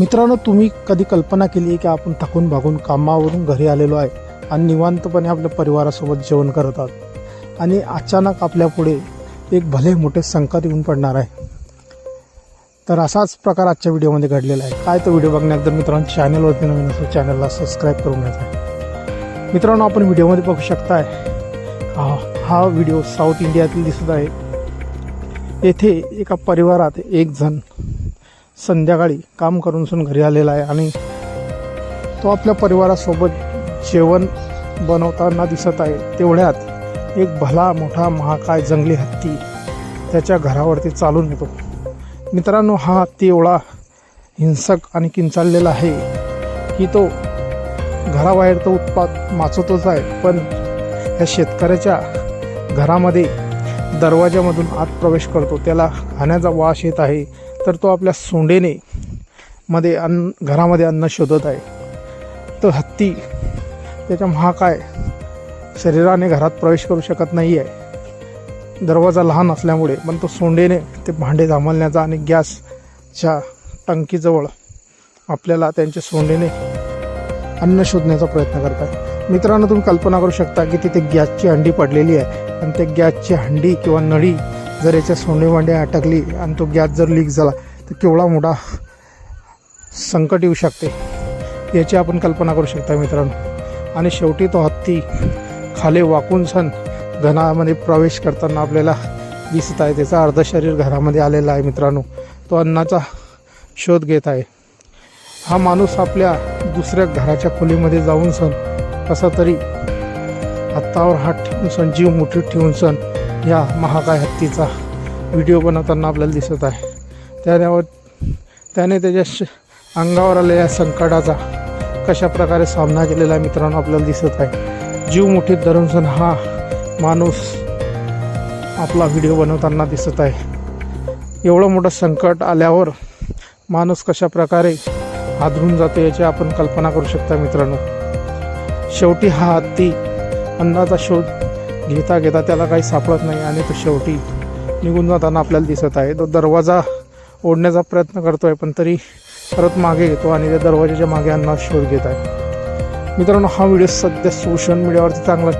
मित्रांनो तुम्ही कधी कल्पना केली की आपण थकून भागून कामावरून घरी आलेलो आहे आणि निवांतपणे आपल्या परिवारासोबत जेवण करत आणि अचानक आपल्यापुढे एक भले मोठे संकट येऊन पडणार आहे. तर असाच प्रकार आजच्या व्हिडिओमध्ये घडलेला आहे. काय तो व्हिडिओ बघण्यात? मित्रांनो चॅनलवरती नवीन असेल चॅनलला सबस्क्राईब करून घ्यायचा आहे मित्रांनो आपण व्हिडिओमध्ये बघू शकताय हा हा व्हिडिओ साऊथ इंडियातील दिसत आहे. येथे एका परिवारात एक जण संध्याकाळी काम करून सून घरी आलेला आहे आणि तो आपल्या परिवारासोबत जेवण बनवताना दिसत आहे. तेवढ्यात एक भला मोठा महाकाय जंगली हत्ती त्याच्या घरावरती चालून येतो. मित्रांनो हा हत्ती एवढा हिंसक आणि किंचाळलेला आहे की तो घराबाहेर तो उत्पाद माचवतोच आहे. पण या शेतकऱ्याच्या घरामध्ये दरवाज्यामधून आत प्रवेश करतो. त्याला खाण्याचा वास येत आहे. तर तो आपल्या सोंडेने मध्ये अन्न घरामध्ये अन्न शोधत आहे. तो हत्ती त्याच्या महाकाय शरीराने घरात प्रवेश करू शकत नाही आहे दरवाजा लहान असल्यामुळे पण तो सोंडेने ते भांडे धामलण्याचा आणि गॅसच्या टंकीजवळ आपल्याला त्यांच्या सोंडेने अन्न शोधण्याचा प्रयत्न करतात मित्रांनो तुम्ही कल्पना करू शकता की तिथे गॅसची हंडी पडलेली आहे. आणि त्या गॅसची हंडी किंवा नळी जर याच्या सोंडेवांडे अटकली आणि तो गॅस जर लीक झाला तर केवढा मोठा संकट येऊ शकते? याची आपण कल्पना करू शकता मित्रांनो. आणि शेवटी तो हत्ती खाली वाकून सण घनामध्ये प्रवेश करताना आपल्याला दिसत आहे. त्याचा अर्ध शरीर घरामध्ये आलेला आहे मित्रांनो. तो अन्नाचा शोध घेत आहे. हा माणूस आपल्या दुसऱ्या घराच्या खोलीमध्ये जाऊन सण कसा तरी हातावर हात ठेवून सण जीव मुठीत ठेवून सण या महाकाय हत्तीचा व्हिडिओ बनवताना आपल्याला दिसत आहे. त्यावर त्याने त्याच्या श अंगावर आलेल्या संकटाचा कशा प्रकारे सामना केलेला आहे मित्रांनो आपल्याला दिसत आहे. जीव मुठीत धरून सण हा माणूस आपला व्हिडिओ बनवताना दिसत आहे. एवढं मोठं संकट आल्यावर माणूस कशा प्रकारे हादरून जातो याची आपण कल्पना करू शकता मित्रांनो. शेवटी हा हत्ती अन्नाचा शोध घेता घेता त्याला काही सापडत नाही आणि तो शेवटी निघून जाताना आपल्याला दिसत आहे. तो दरवाजा ओढण्याचा प्रयत्न करतो आहे पण तरी परत मागे येतो आणि त्या दरवाजाच्या मागे अन्नात शोध घेत आहे मित्रांनो हा व्हिडिओ सध्या सोशल मीडियावरती चांगला